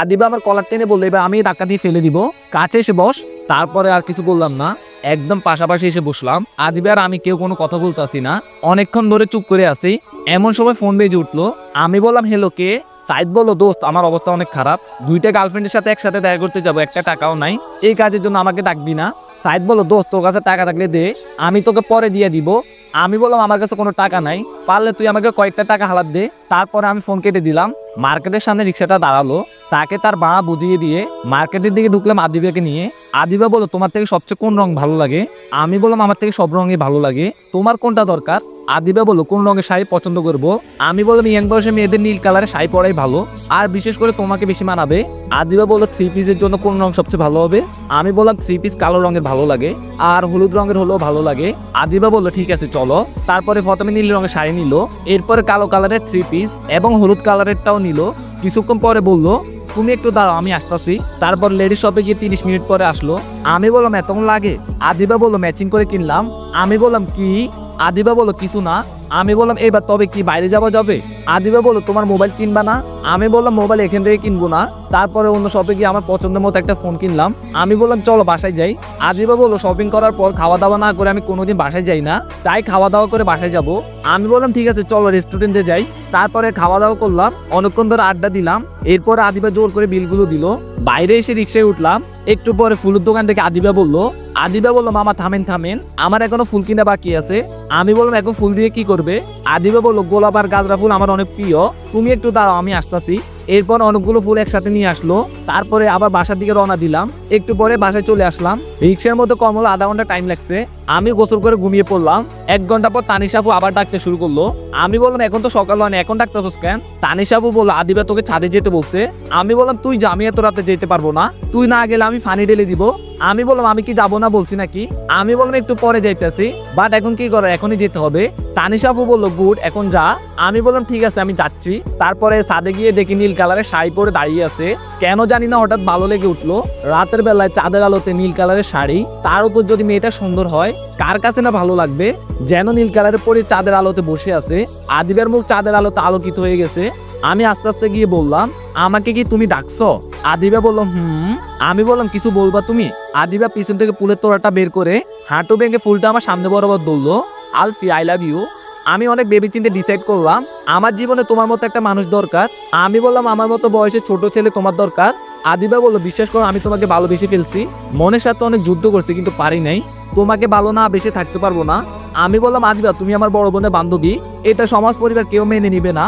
আদিবা আমার কলার টেনে বলল, এবার আমি ধাক্কা দিয়ে ফেলে দিব। কাছে এসে বস। তারপরে আর কিছু বললাম না। একদম পাশাপাশি এসে বসলাম। আদিবা আর আমি কেউ কোনো কথা বলতাছি না। অনেকক্ষণ ধরে চুপ করে আছি। এমন সময় ফোন বেজে উঠল, আমি বললাম হেলো কে? সাইদ বলল, দোস্ত, আমার অবস্থা অনেক খারাপ। দুইটা গার্লফ্রেন্ডের সাথে একসাথে দেখা করতে যাব, একটা টাকাও নাই। এই কাজের জন্য আমাকে ডাকবি না? সাইদ বলল, দোস্ত, তোর কাছে টাকা থাকলে দে। আমি তোকে পরে দিয়ে দিব। আমি বললাম, আমার কাছে কোনো টাকা নাই। পারলে তুই আমাকে কয়েকটা টাকা হালাত দে। তারপরে আমি ফোন কেটে দিলাম। মার্কেটের সামনে রিক্সাটা দাঁড়াল। তাকে তার ভাড়া বুঝিয়ে দিয়ে মার্কেটের দিকে ঢুকলাম আদিবাকে নিয়ে। আদিবা বলো তোমার থেকে সবচেয়ে কোন রং ভালো লাগে? আমি বললাম, আমার থেকে সব রঙই ভালো লাগে। তোমার কোনটা দরকার? আদিবা বলো, কোন রঙের শাড়ি পছন্দ করব? আমি বললাম ইয়াং বয়সে মেয়েদের নীল কালারের শাড়ি পরাই ভালো। আর বিশেষ করে তোমাকে বেশি মানাবে। আদিবা বলল থ্রি পিসের জন্য কোন রং সবচেয়ে ভালো হবে? আমি বললাম থ্রি পিস কালো রঙের ভালো লাগে, আর হলুদ রঙের হলেও ভালো লাগে। আদিবা বলল ঠিক আছে, চলো। তারপরে প্রথমে নীল রঙের শাড়ি নিল, এরপরে কালো কালারের থ্রি পিস এবং হলুদ কালারেরটাও নিল। কিছুক্ষণ পরে বলল, তুমি একটু দাঁড়াও, আমি আসতেছি। তারপর লেডি শপে গিয়ে তিরিশ মিনিট পরে আসলো। আমি বললাম এতক্ষণ লাগে? আদিবা বলল ম্যাচিং করে কিনলাম। আমি বললাম, কি? আদিবা বলো কিছু না। আমি বললাম এবার তবে কি বাইরে যাওয়া যাবে? আদিবা বলল, তোমার মোবাইল কিনবা না? আমি বললাম, মোবাইল এখান থেকে কিনবো না। তারপরে অন্য শপে গিয়ে আমার পছন্দের মতো একটা ফোন কিনলাম। আমি বললাম, চলো বাসায় যাই। আদিবা বলল শপিং করার পর খাওয়া দাওয়া না করে আমি কোনোদিন বাসায় যাই না। তাই খাওয়া দাওয়া করে বাসায় যাব। আমি বললাম, ঠিক আছে, চলো রেস্টুরেন্টে যাই। তারপরে খাওয়া দাওয়া করলাম, অনেকক্ষণ ধরে আড্ডা দিলাম। এরপর আদিবা জোর করে বিলগুলো দিল। বাইরে এসে রিক্সায় উঠলাম। একটু পরে ফুলের দোকান থেকে আদিবা বলল আদিবা বলল, মামা থামেন থামেন। আমার এখনও ফুল কিনা বাকি আছে। আমি বললাম, এখন ফুল দিয়ে কি করবে? আদিবা বলল গোলাপ আর গাজরা ফুল আমার অনেক প্রিয়। তুমি একটু দাঁড়াও, আমি আসতেছি। এরপর অনেকগুলো ফুল একসাথে নিয়ে আসলো। তারপরে আবার বাসার দিকে রওনা দিলাম। একটু পরে বাসায় চলে আসলাম। রিক্সার মধ্যে কম হলো আধা ঘণ্টা টাইম লাগছে। আমি গোসল করে ঘুমিয়ে পড়লাম। এক ঘণ্টা পর তানিশাফু আবার ডাকতে শুরু করল। আমি বললাম, এখন তো সকাল হয় এখন ডাকতেছস কেন? তানিশাফু বলল, আদিবা তোকে ছাদে যেতে বলছে। আমি বললাম, তুই যা, আমি এত রাতে যেতে পারব না। তুই না গেলে আমি ফানি ঢেলে দিব। আমি বললাম, আমি কি যাব না? বলছি নাকি। আমি বললাম, একটু পরে যাইতেছি বাট এখন কি করো? এখনই যেতে হবে। তানিশাফু বলল, গুড, এখন যা। আমি বললাম, ঠিক আছে, আমি যাচ্ছি। তারপরে সাদে গিয়ে দেখি নীল কালারের শাড়ি পরে দাঁড়িয়ে আছে। কেন জানি না, হঠাৎ ভালো লেগে উঠল। রাতের বেলায় চাঁদের আলোতে নীল কালারের শাড়ি। তার উপর যদি মেয়েটা সুন্দর হয়, কার কাছে না ভালো লাগবে? যেন নীল কালারের পরে চাঁদের আলোতে বসে আছে। আদিবের মুখ চাঁদের আলোতে আলোকিত হয়ে গেছে। আমি আস্তে আস্তে গিয়ে বললাম, আমাকে কি তুমি ডাকছো? আদিবা বলল, হুম। আমি বললাম, কিছু বলবা তুমি? আদিবা পিছন থেকে ফুলের তোড়াটা বের করে হাঁটু ভেঙে ফুলটা আমার সামনে বরাবর দৌড়লো আলফি আই লাভ ইউ আমি অনেক ভেবে চিন্তে ডিসাইড করলাম, আমার জীবনে তোমার মতো একটা মানুষ দরকার। আমি বললাম, আমার মতো বয়সে ছোট ছেলে তোমার দরকার? আদিবা বলল, বিশ্বাস করো, আমি তোমাকে ভালোবেসে ফেলছি। মনের সাথে অনেক যুদ্ধ করছি, কিন্তু পারি নাই। তোমাকে ভালো না বেশি থাকতে পারব না। আমি বললাম, আদিবা, তুমি আমার বড় বোনের বান্ধবী। এটা সমাজ, পরিবার কেউ মেনে নিবে না।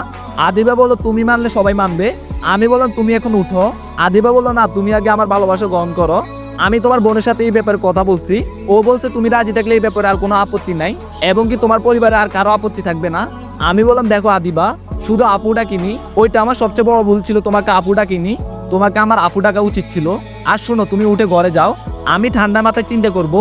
আদিবা বলল, তুমি মানলে সবাই মানবে। আমি বললাম, তুমি এখন উঠো। আদিবা বলল, না, তুমি আগে আমার ভালোবাসা গ্রহণ করো। আমি তোমার বোনের সাথে এই ব্যাপারে কথা বলছি। ও বলছে, তুমি রাজি থাকলে এই ব্যাপারে আর কোনো আপত্তি নাই, এবং কি তোমার পরিবারে আর কারও আপত্তি থাকবে না। আমি বললাম, দেখো আদিবা, শুধু আপুটা কিনি ওইটা আমার সবচেয়ে বড় ভুল ছিল, তোমাকে আপুটা কিনি তোমাকে আমার আপু ডাকা উচিত ছিল। আর শোনো, তুমি উঠে ঘরে যাও। আমি ঠান্ডা মাথায় চিন্তা করব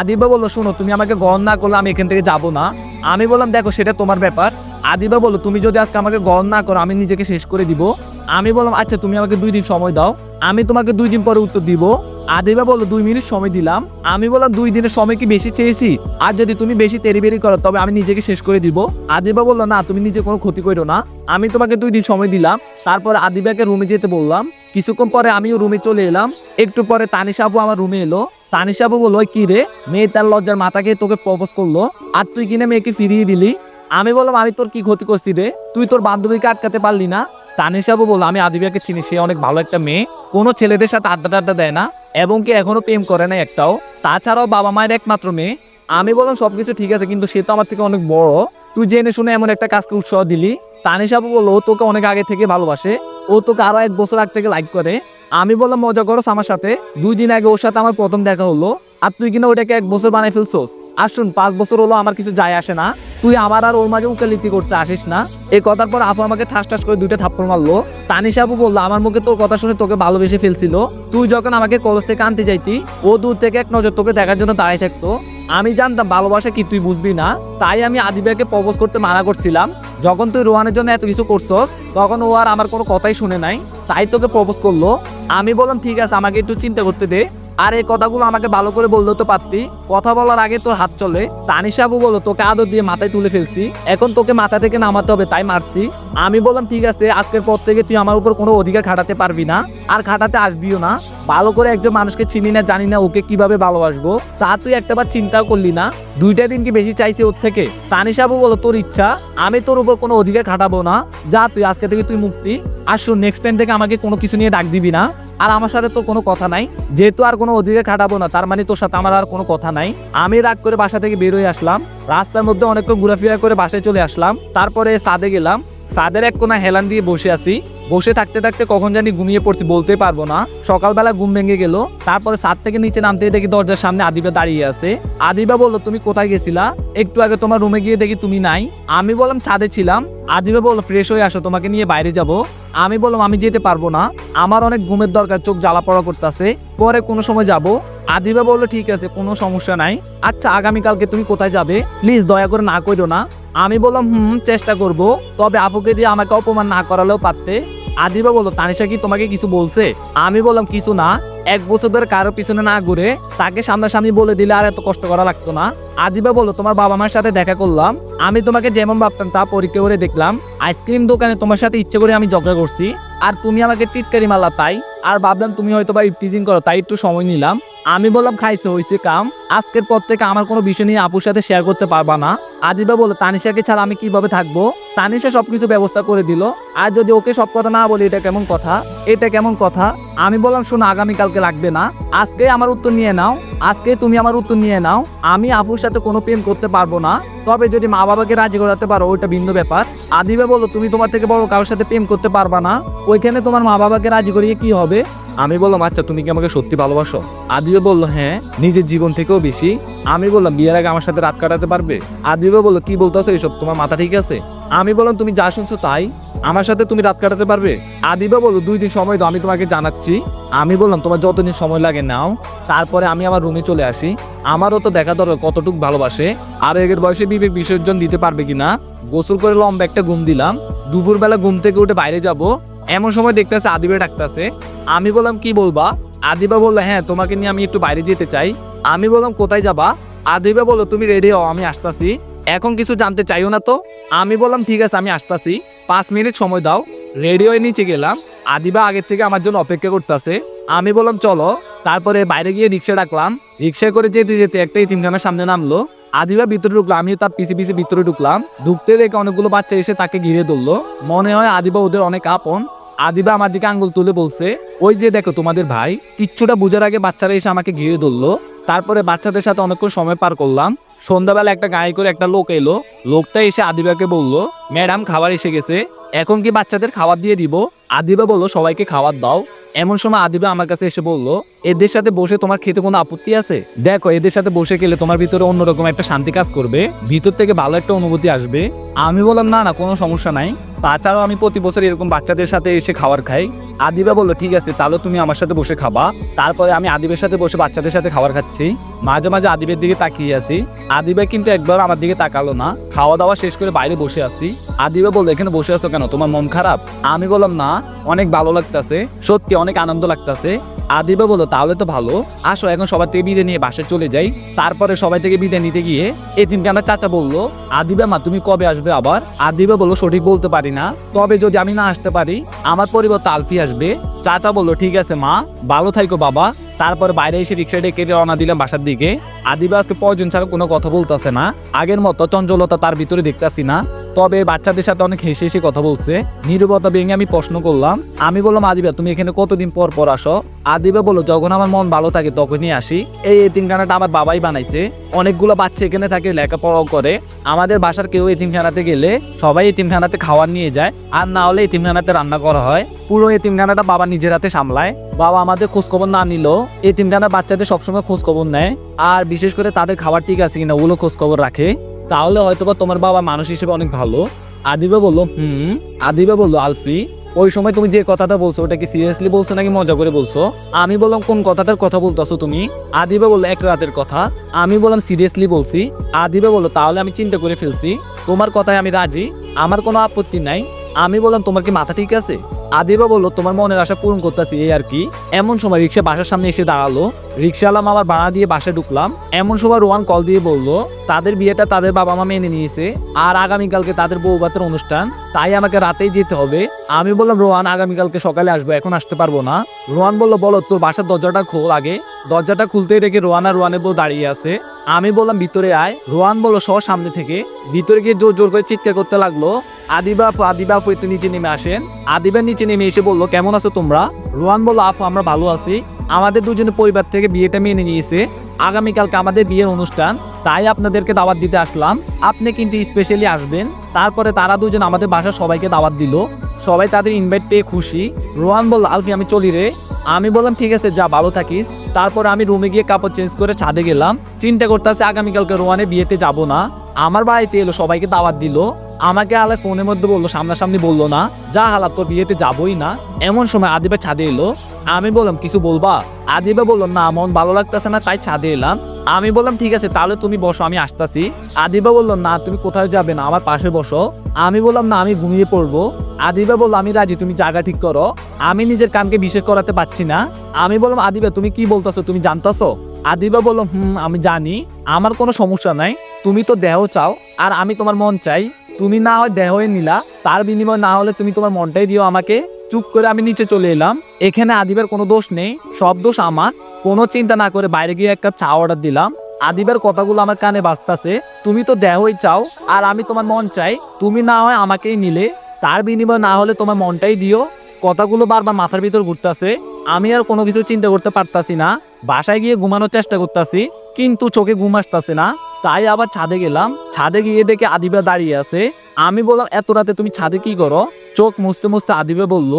আদিবা বলল, শোনো, তুমি আমাকে গ্রহণ না করলে আমি এখান থেকে যাব না। আমি বললাম, দেখো, সেটা তোমার ব্যাপার। আদিবা বলো তুমি যদি আজকে আমাকে গ্রহণ না করো, আমি নিজেকে শেষ করে দিব। আমি বললাম আচ্ছা তুমি আমাকে দুই দিন সময় দাও, আমি তোমাকে দুই দিন পরে উত্তর দিব। আদিবা বলল, দুই মিনিট সময় দিলাম। আমি বললাম, দুই দিনের সময় কি বেশি চেয়েছি? আর যদি তুমি বেশি তেরিবেরি করো, তবে আমি নিজেকে শেষ করে দিব। আদিবা বলল, না, তুমি নিজে কোনো ক্ষতি করো না। আমি তোমাকে দুই দিন সময় দিলাম। তারপর আদিবাকে রুমে যেতে বললাম। কিছুক্ষণ পরে আমিও রুমে চলে এলাম। একটু পরে তানিশাবু আমার রুমে এলো। তানিশাবু বলল, "ওই কি রে? মেয়ে তার লজ্জার মাথাকে তোকে প্রপোজ করল। আর তুই কিনে মেয়েকে ফিরিয়ে দিলি? আমি বললাম, আমি তোর কি ক্ষতি করছি রে? তুই তোর বান্ধবীকে আটকাতে পারলি না? তানিশাবু বলল আমি আদিবাকে চিনি, সে অনেক ভালো একটা মেয়ে। কোনো ছেলেদের সাথে আড্ডা টাড্ডা দেয় না, এবং কি এখনও প্রেম করে না একটাও। তাছাড়াও বাবা মায়ের একমাত্র মেয়ে। আমি বললাম, সবকিছু ঠিক আছে, কিন্তু সে তো আমার থেকে অনেক বড়। তুই জেনে শুনে এমন একটা কাজকে উৎসাহ দিলি? তানিশাবু বলল তোকে অনেক আগে থেকে ভালোবাসে। ও তোকে আরও এক বছর আগ থেকে লাইক করে। আমি বললাম, মজা করস আমার সাথে। দুই দিন আগে ওর সাথে আমার প্রথম দেখা হলো। আর তুই কিনা ওটাকে এক বছর বানাই ফেলছোস। আর শুন, পাঁচ বছর হলো আমার কিছু যায় আসে না। তুই আমার আর ওর মাঝে উকালিতি করতে আসিস না। এই কথার পর আপু আমাকে ঠাস ঠাস করে দুইটা থাপ্পড় মারলো। তানিশা আপু বলল, আমার মুখে তোর কথা শুনে তোকে ভালোবেসে ফেলছিল। তুই যখন আমাকে কলেজ থেকে আনতে যাইতি, ও দূর থেকে এক নজর তোকে দেখার জন্য দাঁড়িয়ে থাকতো। আমি জানতাম, ভালোবাসা কি তুই বুঝবি না। তাই আমি আদিবাকে প্রপোজ করতে মানা করছিলাম। যখন তুই রোহানের জন্য এত কিছু করছস, তখন ও আর আমার কোনো কথাই শুনে নাই। তাই তোকে প্রপোজ করল। আমি বললাম, ঠিক আছে, আমাকে একটু চিন্তা করতে দে। আর এই কথাগুলো আমাকে ভালো করে বলল তো পারতি কথা বলার আগে তোর হাত চলে। তানিশাবু বলো তোকে আদর দিয়ে মাথায় তুলে ফেলছি। এখন তোকে মাথা থেকে নামাতে হবে, তাই মারছি। আমি বললাম, ঠিক আছে, আজকের পর থেকে তুই আমার উপর কোনো অধিকার খাটাতে পারবি না আর খাটাতে আসবিও না। ভালো করে একজন মানুষকে চিনি না, জানি না ওকে কীভাবে ভালোবাসবো। তা তুই একটাবার চিন্তাও করলি না। দুইটা দিন কি বেশি চাইছে ওর থেকে? তানিশাবু বলো, তোর ইচ্ছা। আমি তোর উপর কোনো অধিকার খাটাবো না। যা, তুই আজকে থেকে তুই মুক্তি। আর শোন নেক্সট টাইম থেকে আমাকে কোনো কিছু নিয়ে ডাক দিবি না। আর আমার সাথে তো কোনো কথা নাই। যেহেতু আর কোনো অধিকার খাটাবো না, তার মানে তোর সাথে আমার আর কোনো কথা নাই। আমি রাগ করে বাসা থেকে বেরোয় আসলাম। রাস্তার মধ্যে অনেকক্ষণ ঘোরাফেরা করে বাসায় চলে আসলাম। তারপরে সাদে গেলাম। সাদের এক কোনা হেলান দিয়ে বসে আছি। বসে থাকতে থাকতে কখন জানি ঘুমিয়ে পড়ছি, বলতে পারব না। সকালবেলা ঘুম ভেঙে গেল, তারপরে সাত থেকে নিচে নামতে দেখি দরজার সামনে আদিবা দাঁড়িয়ে আছে। আদিবা বলল, তুমি কোথায় গেছিলা? একটু আগে তোমার রুমে গিয়ে দেখি তুমি নাই। আমি বললাম, ছাদে ছিলাম। আদিবা বলল, ফ্রেশ হয়ে আসো, তোমাকে নিয়ে বাইরে যাব। আমি বললাম, আমি যেতে পারব না। আমার অনেক ঘুমের দরকার, চোখ জ্বালা পড়া করতেছে। পরে কোনো সময় যাব। আদিবা বলল, ঠিক আছে, কোনো সমস্যা নাই। আচ্ছা আগামীকালকে তুমি কোথায় যাবে? প্লিজ দয়া করে না করো না। আমি বললাম, হুম, চেষ্টা করব। তবে আপুকে দিয়ে আমাকে অপমান না করালেও পারতে। আদিবা বলল, তানিশা কি তোমাকে কিছু বলছে? আমি বললাম, কিছু না। এক বছর ধরে কারও পিছনে না ঘুরে তাকে সামনাসামনি বলে দিলে আর এত কষ্ট করা লাগতো না। আদিবা বলল, তোমার বাবা মার সাথে দেখা করলাম। আমি তোমাকে যেমন ভাবতাম তা পরীক্ষা করে দেখলাম। আইসক্রিম দোকানে তোমার সাথে ইচ্ছে করে আমি ঝগড়া করছি। আর তুমি আমাকে টিটকারি মারলা তাই। আর ভাবলাম, তুমি হয়তো বা ইফটিজিং করো, তাই একটু সময় নিলাম। আমি বললাম, খাইছে হয়েছে কাম। আজকের পর থেকে আমার কোনো বিষয় নিয়ে আপুর সাথে শেয়ার করতে পারবা না। আদিবা বলে তানিশাকে ছাড়া আমি কীভাবে থাকব? তানিশা সবকিছু ব্যবস্থা করে দিল। আর যদি ওকে সব কথা না বলি, এটা কেমন কথা? এটা কেমন কথা? আমি বললাম, শোনো, আগামীকালকে লাগবে না। আজকে আমার উত্তর নিয়ে নাও। আজকে তুমি আমার উত্তর নিয়ে নাও। আমি আপুর সাথে কোনো প্রেম করতে পারব না। তবে যদি মা বাবাকে রাজি করাতে পারো, ওইটা ভিন্ন ব্যাপার। আদিবা বলো তুমি তোমার থেকে বড় কারোর সাথে প্রেম করতে পারবা না। ওইখানে তোমার মা বাবাকে রাজি করিয়ে কি হবে? আমি বললাম আচ্ছা তুমি কি আমাকে সত্যি ভালোবাসো? আদিবা বলল হ্যাঁ নিজের জীবন থেকেও বেশি। আমি বললাম, বিয়ের আগে আমার সাথে রাত কাটাতে পারবে? আদিবা বলল, কি বলতেছো এসব? তোমার মাথা ঠিক আছে? আমি বললাম, তুমি যা শুনছো তাই। আমার সাথে তুমি রাত কাটাতে পারবে? আদিবা বলল, দুই দিন সময় দাও, আমি তোমাকে জানাচ্ছি। আমি বললাম, তোমার যতদিন সময় লাগে নাও। তারপরে আমি আমার রুমে চলে আসি। আমারও তো দেখা দরকার কতটুক ভালোবাসে। আর এগের বয়সে বিবেক বিসর্জন দিতে পারবে কিনা, গোসল করে লম্বা একটা ঘুম দিলাম। দুপুরবেলা ঘুম থেকে উঠে বাইরে যাব। এমন সময় দেখতেছে আদিবা ডাকতেছে, আমি বললাম, কি বলবা? আদিবা বলল হ্যাঁ তোমাকে নিয়ে আমি একটু বাইরে যেতে চাই। আমি বললাম, কোথায় যাবা? আদিবা বলল, তুমি রেডি হও, আমি আসতাছি। এখন কিছু জানতে চাইও না তো? আমি বললাম, ঠিক আছে, আমি আসতাছি। পাঁচ মিনিট সময় দাও। রেডি হয়ে নিচে গেলাম। আদিবা আগের থেকে আমার জন্য অপেক্ষা করতেছে। আমি বললাম, চলো। তারপরে বাইরে গিয়ে রিক্সা ডাকলাম। রিক্সা করে যেতে যেতে একটা ইতিমখানার সামনে নামলো। আদিবা ভিতরে ঢুকলো, আমিও তার পিছে পিছে ভিতরে ঢুকলাম। ঢুকতে দেখে অনেকগুলো বাচ্চা এসে তাকে ঘিরে ধরলো। মনে হয় আদিবা ওদের অনেক আপন। আদিবা আমার দিকে আঙ্গুল তুলে বলছে, ওই যে দেখো তোমাদের ভাই, কিচ্ছুটা বুঝার আগে বাচ্চারা এসে আমাকে ঘিরে ধরলো। তারপরে বাচ্চাদের সাথে অনেকক্ষণ সময় পার করলাম। সন্ধ্যাবেলা একটা গাড়ি করে একটা লোক এলো। লোকটা এসে আদিবাকে বলল, ম্যাডাম, খাবার এসে গেছে। এখন কি বাচ্চাদের খাবার দিয়ে দিব? আদিবা বলল, সবাইকে খাবার দাও। এমন সময় আদিবা আমার কাছে এসে বলল, এদের সাথে বসে তোমার খেতে কোনো আপত্তি আছে? দেখো, এদের সাথে বসে গেলে তোমার ভিতরে অন্যরকম একটা শান্তি কাজ করবে। ভিতর থেকে ভালো একটা অনুভূতি আসবে। আমি বললাম, না না, কোনো সমস্যা নাই। তাছাড়াও আমি প্রতি বছর এরকম বাচ্চাদের সাথে এসে খাবার খাই। আদিবা বলল, ঠিক আছে, তাহলে তুমি আমার সাথে বসে খাবা। তারপরে আমি আদিবের সাথে বসে বাচ্চাদের সাথে খাবার খাচ্ছি। মাঝে মাঝে আদিবের দিকে তাকিয়ে আছি। আদিবা কিন্তু একবার আমার দিকে তাকালো না। খাওয়া দাওয়া শেষ করে বাইরে বসে আছি। আদিবা বলল, এখানে বসে আছো কেন? তোমার মন খারাপ? আমি বললাম, না, অনেক ভালো লাগতেছে। সত্যি অনেক আনন্দ লাগতেছে। আদিবা বলল, তাহলে তো ভালো। আসো, এখন সবার থেকে বিদে নিয়ে বাসায় চলে যাই। তারপরে সবাই থেকে বিদে নিতে গিয়ে এতিমকে আমার চাচা বলল, আদিবা মা, তুমি কবে আসবে আবার? আদিবা বলল, সঠিক বলতে পারি না। তবে যদি আমি না আসতে পারি, আমার পরিবর্তে আলফি আসবে। চাচা বলল, ঠিক আছে মা, ভালো থাইকো বাবা। তারপরে বাইরে এসে রিক্সা ডেকে রওনা দিলাম বাসার দিকে। আদিবা আজকে প্রয়োজন ছাড়া কোনো কথা বলতেছে না। আগের মতো চঞ্চলতা তার ভিতরে দেখতাছি না। তবে বাচ্চাদের সাথে অনেক হেসে হেসে কথা বলছে। নিরবতা ভেঙে আমি প্রশ্ন করলাম, আমি বললাম, আদিবা, তুমি এখানে কতদিন পর পর আসো? আদিবা বলল, যখন আমার মন ভালো থাকে তখনই আসি। এই এতিমখানাটা আমার বাবাই বানাইছে। অনেকগুলো বাচ্চা এখানে থাকে, লেখাপড়াও করে। আমাদের বাসার কেউ এতিমখানাতে গেলে সবাই এতিমখানাতে খাবার নিয়ে যায়। আর না হলে এতিমখানাতে রান্না করা হয়। পুরো এতিমখানাটা বাবা নিজের হাতে সামলায়। বাবা আমাদের খোঁজখবর না নিল। নিলেও এতিমখানার বাচ্চাদের সবসময় খোঁজখবর নেয়। আর বিশেষ করে তাদের খাবার ঠিক আছে কিনা, ওগুলো খোঁজখবর রাখে। তাহলে হয়তোবা তোমার বাবা মানুষ হিসেবে অনেক ভালো। আদিবা বলল, হুম। আদিবা বলল, আলফি, ওই সময় তুমি যে কথাটা বলছো, ওটা কি সিরিয়াসলি বলছো নাকি মজা করে বলছো? আমি বললাম, কোন কথাটার কথা বলতেছো তুমি? আদিবা বলল, এক রাতের কথা। আমি বললাম সিরিয়াসলি বলছি। আদিবা বলল, তাহলে আমি চিন্তা করে ফেলছি। তোমার কথায় আমি রাজি। আমার কোনো আপত্তি নাই। আমি বললাম, তোমার কি মাথা ঠিক আছে? আদিবা বলল, তোমার মনের আশা পূরণ করতেছি এই আর কি। এমন সময় রিক্সা বাসার সামনে এসে দাঁড়াল। রিক্সাওয়ালা আমার বাড়া দিয়ে বাসায় ঢুকলাম। এমন সময় রোয়ান কল দিয়ে বলল, তাদের বিয়েটা তাদের বাবা মা মেনে নিয়েছে আর আগামীকালকে তাদের বউ ভাতের অনুষ্ঠান। তাই আমাকে রাতেই যেতে হবে। আমি বললাম রোহান আগামীকালকে সকালে আসব, এখন আসতে পারব না। রোয়ান বলল, বলো, তোর বাসার দরজাটা খোল আগে। দরজাটা খুলতেই দেখে রোহান আর রোহানের বউ দাঁড়িয়ে আছে। আমি বললাম, ভিতরে আয়। রোহান বলল, সহ, সামনে থেকে। ভিতরে গিয়ে জোর জোর করে চিৎকার করতে লাগল। আদিবা আপু আদিবা আপু, একটু নিচে নেমে আসেন। আদিবা নিচে নেমে এসে বলল, কেমন আছো তোমরা? রোহান বলল, আপু, আমরা ভালো আছি। আমাদের দুজনের পরিবার থেকে বিয়েটা মেনে নিয়েছে। আগামীকালকে আমাদের বিয়ের অনুষ্ঠান। তাই আপনাদেরকে দাওয়াত দিতে আসলাম। আপনি কিন্তু স্পেশালি আসবেন। তারপরে তারা দুজন আমাদের বাসার সবাইকে দাওয়াত দিল। সবাই তাদের ইনভাইট পেয়ে খুশি। রোহান বলল, আলফি, আমি চলি রে। আমি বললাম, ঠিক আছে, যা ভালো থাকিস। তারপর আমি রুমে গিয়ে কাপড় চেঞ্জ করে ছাদে গেলাম। চিন্তা করতেছে আগামীকালকে রোয়ানে বিয়েতে যাব না। আমার বাড়িতে এলো, সবাইকে দাওয়াত দিল। আমাকে আলে ফোনের মধ্যে বলল, সামনাসামনি বলল না, যা হালাত, তোর বিয়েতে যাবই না। এমন সময় আদিবা ছাদে এলো। আমি বললাম, কিছু বলবা? আদিবা বলল, না, মন ভালো লাগতেছে না, তাই ছাদে এলাম। আমি বললাম, ঠিক আছে, তাহলে তুমি বসো, আমি আসতাছি। আদিবা বলল, না, তুমি কোথায় যাবে না, আমার পাশে বসো। আমি বললাম, না, আমি ঘুমিয়ে পড়ব। আদিবা বলল, আমি রাজি, তুমি জায়গা ঠিক করো। আমি নিজের কামকে বিশেষ করাতে পারছি না। আমি বললাম, আদিবা, তুমি কি বলতেছো? তুমি জানতাছো? আদিবা বলল, হুম, আমি জানি। আমার কোনো সমস্যা নাই। তুমি তো দেহ চাও, আর আমি তোমার মন চাই। তুমি না হয় দেহই নিলা। তার বিনিময় না হলে তুমি তোমার মনটাই দিও আমাকে। চুপ করে আমি নিচে চলে এলাম। এখানে আদিবার কোনো দোষ নেই। সব দোষ আমার। কোনো চিন্তা না করে বাইরে গিয়ে এক কাপ চা অর্ডার দিলাম। আদিবার কথাগুলো আমার কানে বাজতাছে। তুমি তো দেহই চাও, আর আমি তোমার মন চাই। তুমি না হয় আমাকেই নিলে। তার বিনিময় না হলে তোমার মনটাই দিও। কথাগুলো বারবার মাথার ভিতর ঘুরতেছে। আমি আর কোনো কিছু চিন্তা করতে পারতাছি না। বাসায় গিয়ে ঘুমানোর চেষ্টা করতাছি, কিন্তু চোখে ঘুম আসতেছে না। তাই আবার ছাদে গেলাম। ছাদে গিয়ে দেখে আদিবা দাঁড়িয়ে আছে। আমি বললাম, এত রাতে তুমি ছাদে কি করো? চোখ মুছতে মুছতে আদিবা বলল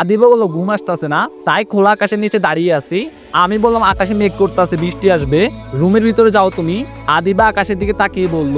আদিবা বলল ঘুম আসতেছে না, তাই খোলা আকাশের নিচে দাঁড়িয়ে আছি। আমি বললাম, আকাশে মেঘ করতেছে, বৃষ্টি আসবে। রুমের ভিতরে যাও তুমি। আদিবা আকাশের দিকে তাকিয়ে বলল,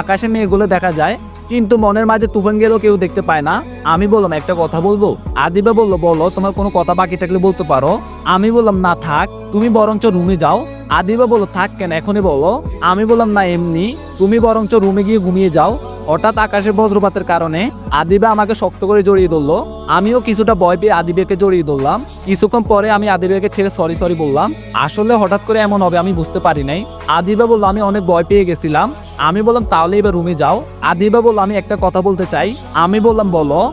আকাশে মেঘগুলো দেখা যায় কিন্তু মনের মাঝে তুফান গেলেও কেউ দেখতে পায় না। আমি বললাম, একটা কথা বলব? আদিবা বলল, বলো, তোমার কোনো কথা বাকি থাকলে বলতে পারো। আমি বললাম, না, থাক, তুমি বরঞ্চ রুমে যাও। আদিবা বলো থাক কেন, এখনই বলো। আমি বললাম, না, এমনি। তুমি বরঞ্চ রুমে গিয়ে ঘুমিয়ে যাও। হঠাৎ আকাশে বজ্রপাতের কারণে আদিবা আমাকে শক্ত করে জড়িয়ে ধরলো। আমিও কিছুটা ভয় পেয়ে আদিবাকে জড়িয়ে ধরলাম। কিছুক্ষণ পরে আমি আদিবাকে ছেড়ে সরি সরি বললাম, আসলে হঠাৎ করে এমন হবে আমি বুঝতে পারি নাই। আদিবা বলল, আমি অনেক ভয় পেয়ে গেছিলাম। আমি বললাম, তাহলে এবার রুমে যাও। আদিবা বলল, আমি একটা কথা বলতে চাই। আমি বললাম, বলো।